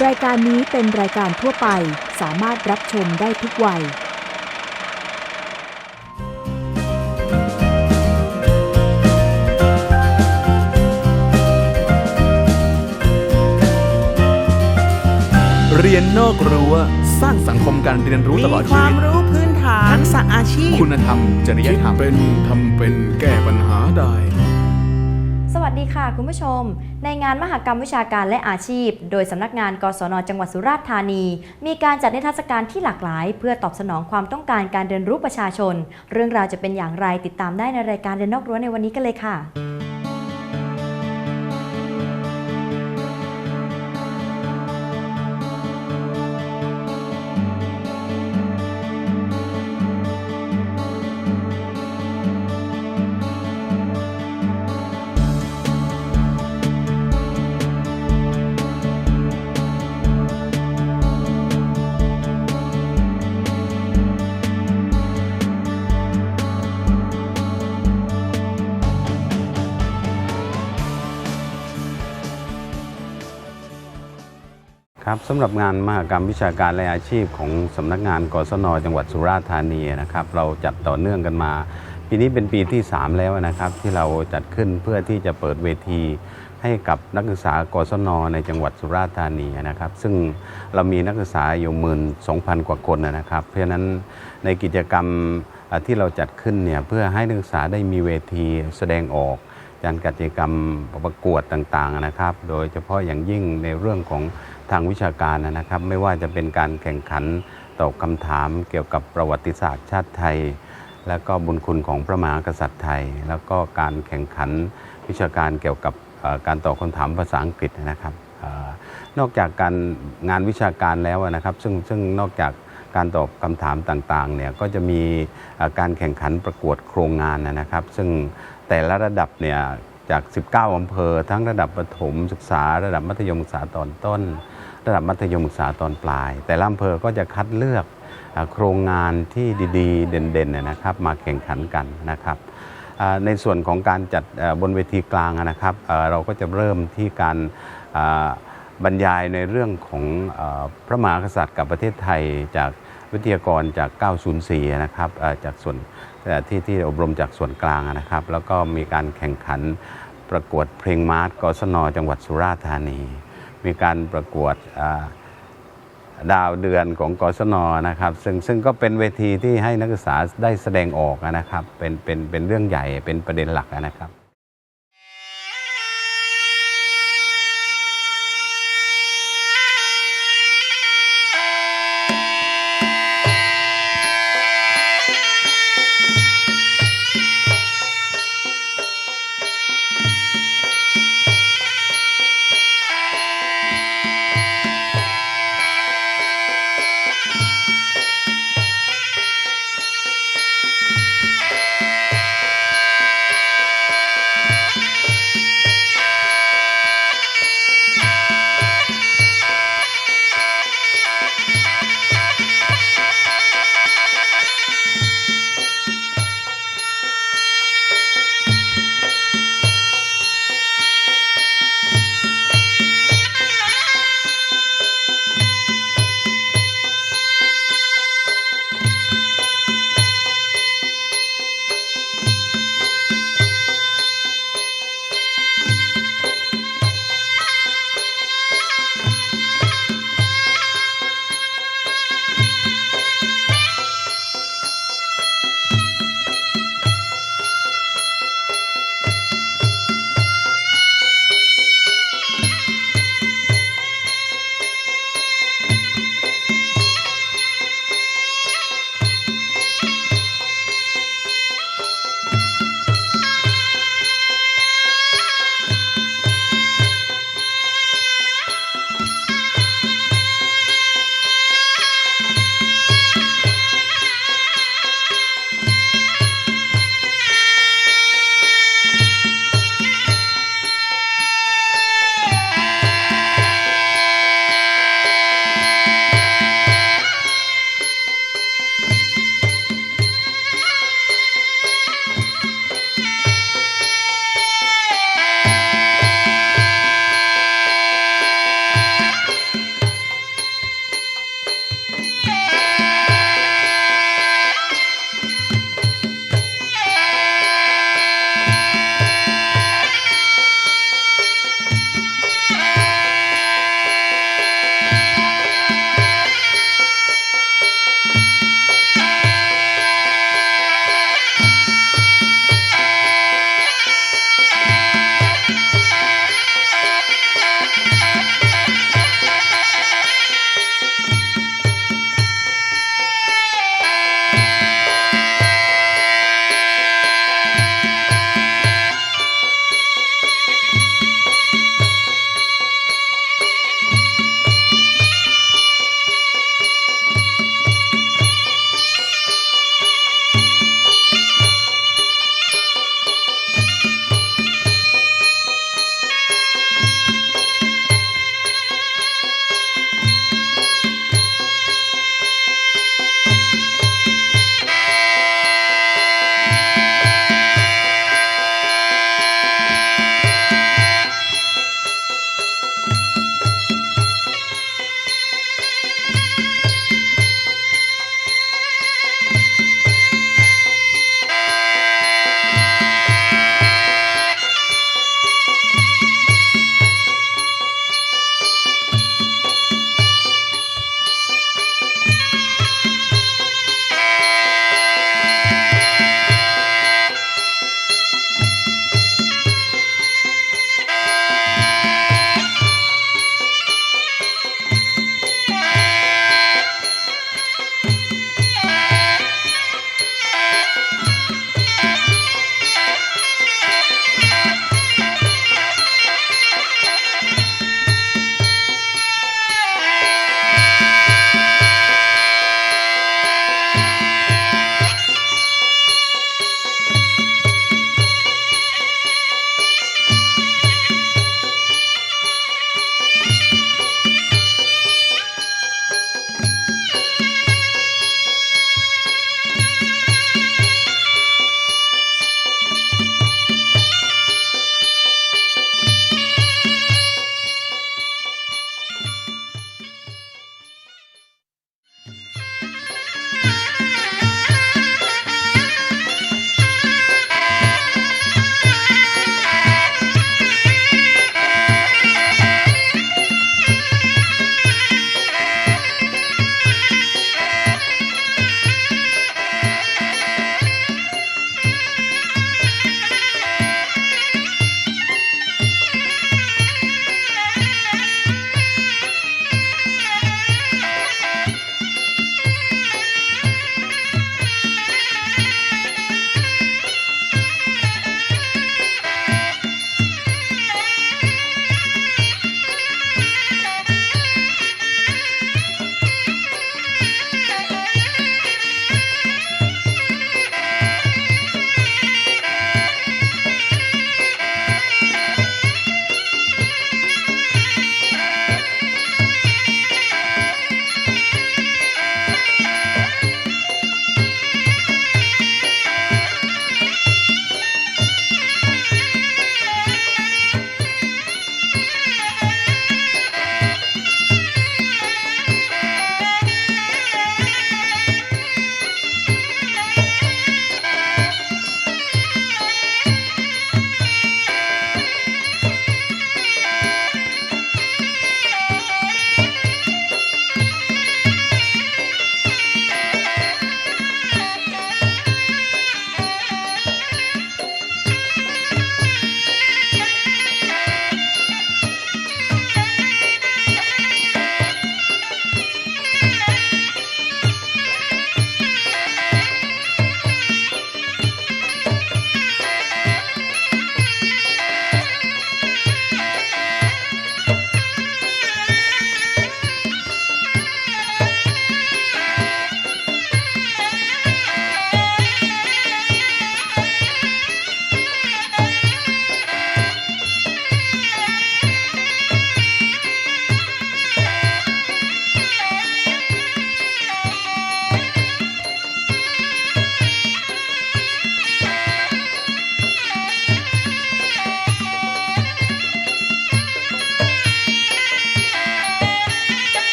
รายการนี้เป็นรายการทั่วไปสามารถรับชมได้ทุกวัย เรียนนอกรั้วสร้างสังคมการเรียนรู้ตลอดมีคชีวาวิมตรู้พื้นฐานทักษะอาชีพ คุณธรรม จริยคิดธรรม เป็นทำเป็นแก้ปัญหาได้สวัส ดีค่ะคุณผู้ชม ในงานมหกรรมวิชาการและอาชีพ โดยสำนักงานกศนจังหวัดสุราษฎร์ธานี มีการจัดนิทรรศการที่หลากหลาย เพื่อตอบสนองความต้องการการเรียนรู้ประชาชน เรื่องราวจะเป็นอย่างไรติดตามได้ในรายการเรียนนอกรั้วในวันนี้กันเลยค่ะ ครับสำหรับงานมหกรรมวิชาการและอาชีพของสำนักงานกศนจังหวัดสุราษฎร์ธานีนะครับ เราจัดต่อเนื่องกันมา ปีนี้เป็นปีที่ 3 แล้วนะครับ ที่เราจัดขึ้นเพื่อที่จะเปิดเวที ให้กับนักศึกษากศนในจังหวัดสุราษฎร์ธานีนะครับ ซึ่งเรามีนักศึกษาอยู่หมื่นสองพันกว่าคนนะครับ เพราะฉะนั้นในกิจกรรมที่เราจัดขึ้นเนี่ยเพื่อให้นักศึกษาได้มีเวทีแสดงออกการกิจกรรมประกวดต่างๆนะครับ โดยเฉพาะอย่างยิ่งในเรื่องของ ทางวิชาการนะครับ ไม่ว่าจะเป็นการแข่งขันตอบคำถามเกี่ยวกับประวัติศาสตร์ชาติไทย และก็บุญคุณของพระมหากษัตริย์ไทย แล้วก็การแข่งขันวิชาการเกี่ยวกับการตอบคำถามภาษาอังกฤษนะครับนอกจากการงานวิชาการแล้วนะครับ ซึ่งซึ่งนอกจากการตอบคำถามต่างๆเนี่ยก็จะมีการแข่งขันประกวดโครงงานนะครับ ซึ่งแต่ละระดับเนี่ยจาก 19 อำเภอ ทั้งระดับประถมศึกษา ระดับมัธยมศึกษาตอนต้น ระดับมัธยมศึกษาตอนปลาย แต่ละอำเภอก็จะคัดเลือกโครงงานที่ดีๆ เด่นๆนะครับมาแข่งขันกันนะครับในส่วนของการจัดบนเวทีกลางนะครับเราก็จะเริ่มที่การบรรยายในเรื่องของพระมหากษัตริย์กับประเทศไทยจากวิทยากรจาก 904 นะครับจากส่วนที่ที่อบรมจากส่วนกลางนะครับ แล้วก็มีการแข่งขันประกวดเพลงมาร์ชกศนจังหวัดสุราษฎร์ธานี มีการประกวดดาวเดือนของกศนนะครับซึ่งซึ่งก็เป็นเวทีที่ให้นักศึกษาได้แสดงออกนะครับเป็นเป็นเป็นเรื่องใหญ่เป็นประเด็นหลักนะครับ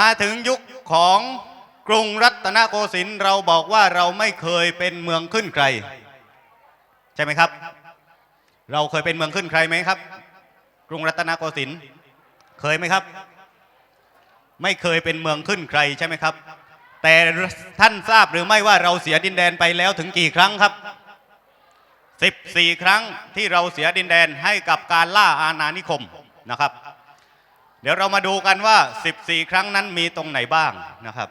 มาถึงยุคของกรุงรัตนโกสินทร์เราบอกว่าเราไม่เคยเป็นเมืองขึ้นใคร ใช่ไหมครับ เราเคยเป็นเมืองขึ้นใครไหมครับ กรุงรัตนโกสินทร์เคยไหมครับ ไม่เคยเป็นเมืองขึ้นใครใช่ไหมครับ แต่ท่านทราบหรือไม่ว่าเราเสียดินแดนไปแล้วถึงกี่ครั้งครับ14 ครั้งที่เราเสียดินแดนให้กับการล่าอาณานิคมนะครับ เดี๋ยวเรามาดูกันว่า 14 ครั้งนั้นมีตรงไหนบ้างนะครับ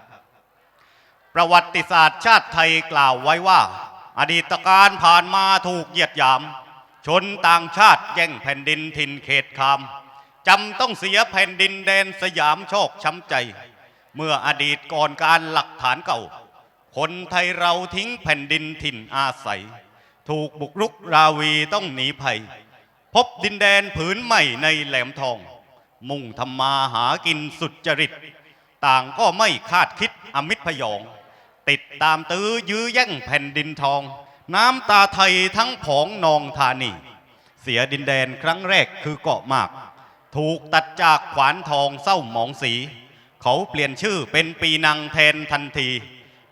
ประวัติศาสตร์ชาติไทยกล่าวไว้ว่า อดีตการผ่านมาถูกเหยียดหยาม ชนต่างชาติแย่งแผ่นดินถิ่นเขตคามจำต้องเสียแผ่นดินแดนสยามโชคช้ำใจ เมื่ออดีตก่อนการหลักฐานเก่า คนไทยเราทิ้งแผ่นดินถิ่นอาศัย ถูกบุกรุกราวีต้องหนีภัย พบดินแดนผืนใหม่ในแหลมทอง มุ่งทำมาหากินสุดจริต ต่างก็ไม่คาดคิดอมิตรพยอง ติดตามตื้อยื้อแย่งแผ่นดินทอง น้ำตาไทยทั้งผองนองธานี เสียดินแดนครั้งแรกคือเกาะมาก ถูกตัดจากขวานทองเศร้าหมองสี เขาเปลี่ยนชื่อเป็นปีนังแทนทันที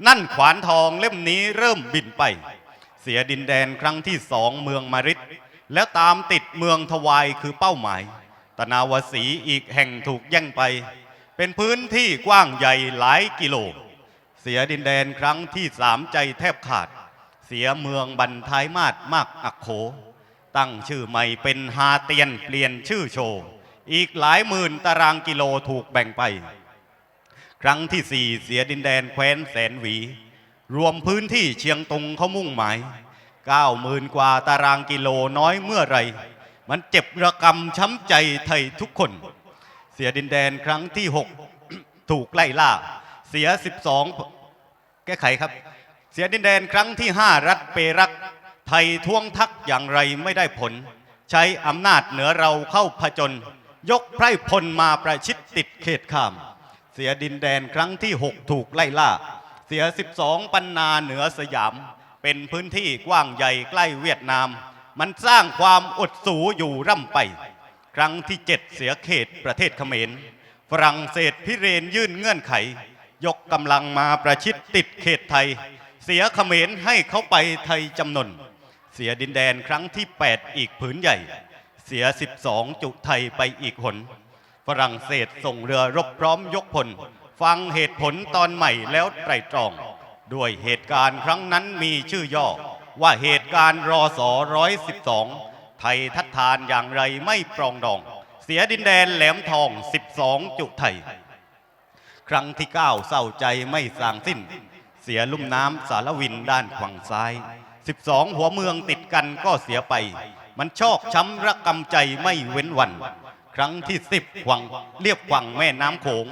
นั่นขวานทองเล่มนี้เริ่มบินไป เสียดินแดนครั้งที่สองเมืองมาริดแล้วตามติดเมืองทวายคือเป้าหมาย ตนาวสีอีกแห่งถูกแย่งไป เป็นพื้นที่กว้างใหญ่หลายกิโล เสียดินแดนครั้งที่สามใจแทบขาด เสียเมืองบันท้ายมาดมากอักโข ตั้งชื่อใหม่เป็นฮาเตียนเปลี่ยนชื่อโชว์อีกหลายหมื่นตารางกิโลถูกแบ่งไป ครั้งที่สี่เสียดินแดนแคว้นแสนหวี รวมพื้นที่เชียงตุงเขามุ่งหมายเก้าหมื่นกว่าตารางกิโลน้อยเมื่อไร มันเจ็บระกำช้ำใจไทยทุกคน เสียดินแดนครั้งที่หกถูกไล่ล่า เสีย 12 แก้ไขครับ เสียดินแดนครั้งที่ 5 รัฐเปรัก ไทยท่วงทักอย่างไรไม่ได้ผล ใช้อำนาจเหนือเราเข้าผจญยกไพร่พลมาประชิดติดเขตขาม เสียดินแดนครั้งที่ 6 ถูกไล่ล่า เสีย 12 ปันนาเหนือสยาม เป็นพื้นที่กว้างใหญ่ใกล้เวียดนาม มันสร้างความอดสูอยู่ร่ำไป ครั้งที่7เสียเขตประเทศเขมร ฝรั่งเศสพิเรนยื่นเงื่อนไข ยกกำลังมาประชิดติดเขตไทย เสียเขมรให้เขาไปไทยจำนวนเสียดินแดนครั้งที่ 8 อีกผืนใหญ่ เสีย 12 จุไทยไปอีกหน ฝรั่งเศสส่งเรือรบพร้อมยกพล ฟังเหตุผลตอนใหม่แล้วไตรตรอง ด้วยเหตุการณ์ครั้งนั้นมีชื่อย่อ ว่าเหตุการณ์รอสอร้อยสิบสองไทยทัดทานอย่างไรไม่ปรองดอง เสียดินแดนแหลมทอง 12 จุไทย ครั้งที่ 9 เศร้าใจไม่สางสิ้น เสียลุ่มน้ำสารวินด้านขวางซ้าย 12 หัวเมืองติดกันก็เสียไป มันชอกช้ำระกำใจไม่เว้นวัน ครั้งที่ 10ขวังเรียบขวังแม่น้ำโขง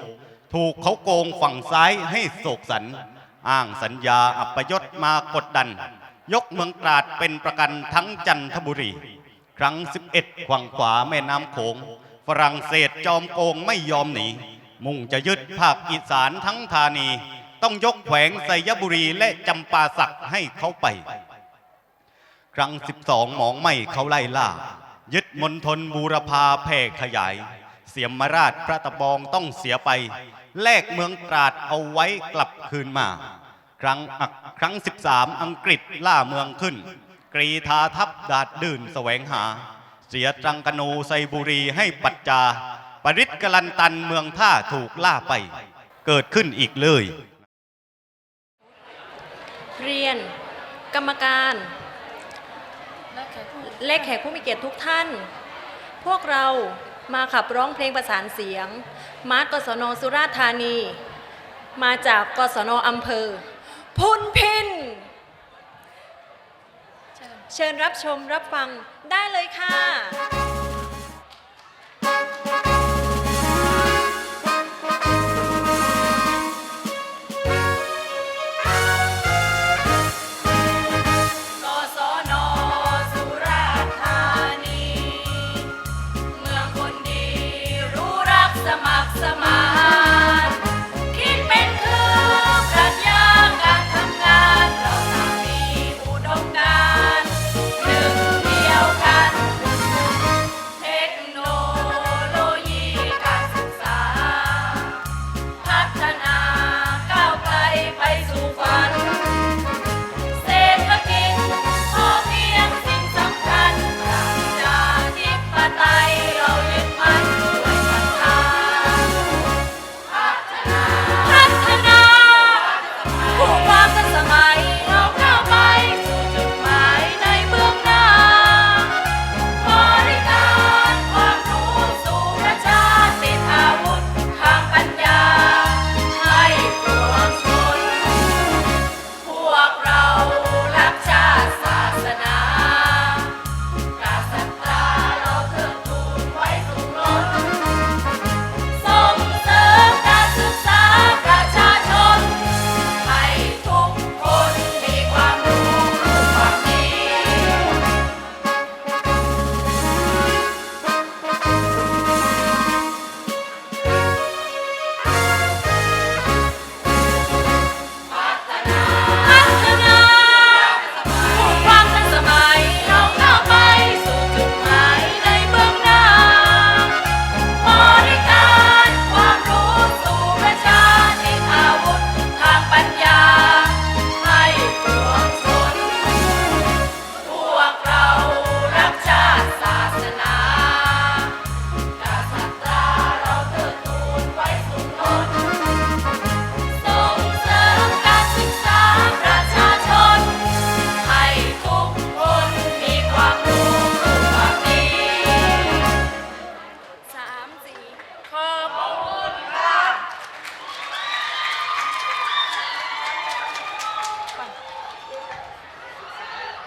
ถูกเขาโกงฝั่งซ้ายให้โศกสัน อ้างสัญญาอัปยศมากดดัน ยกเมืองตราดเป็นประกันทั้งจันทบุรี ครั้ง 11 ขวังขวาแม่น้ำโขง ฝรั่งเศสจอมโกงไม่ยอมหนี มุ่งจะยึดภาคอีสานทั้งธานี ต้องยกแขวงไสยบุรีและจำปาสักให้เขาไป ครั้ง 12 หมองไม่เขาไล่ล่า ยึดมณฑลบูรพาแผ่ขยาย เสียมราชพระตะบองต้องเสียไป แลกเมืองตราดเอาไว้กลับคืนมา ครั้งครั้ง 13 อังกฤษล่าเมืองขึ้น กรีธาทัพดาดดื่นแสวงหา เสียตรังกนูไซบุรีให้ปัจจา ปริศกลันตันเมืองท่าถูกล่าไป เกิดขึ้นอีกเลย เรียน กรรมการและแขกผู้มีเกียรติทุกท่าน พวกเรามาขับร้องเพลงประสานเสียง มาร์กศนสุราษฎร์ธานี มาจากกศนอำเภอ พุนพิน เชิญรับชมรับฟังได้เลยค่ะ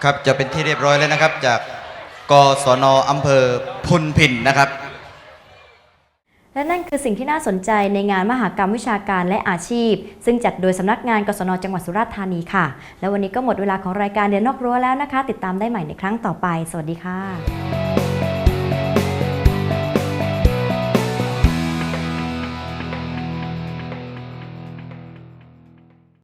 ครับจะเป็นที่เรียบร้อยแล้วนะครับ จากกศนอำเภอพุนพินนะครับ และนั่นคือสิ่งที่น่าสนใจในงานมหากรรมวิชาการและอาชีพ ซึ่งจัดโดยสำนักงานกศนจังหวัดสุราษฎร์ธานีค่ะ และวันนี้ก็หมดเวลาของรายการเรียนนอกรั้วแล้วนะคะ ติดตามได้ใหม่ในครั้งต่อไป สวัสดีค่ะ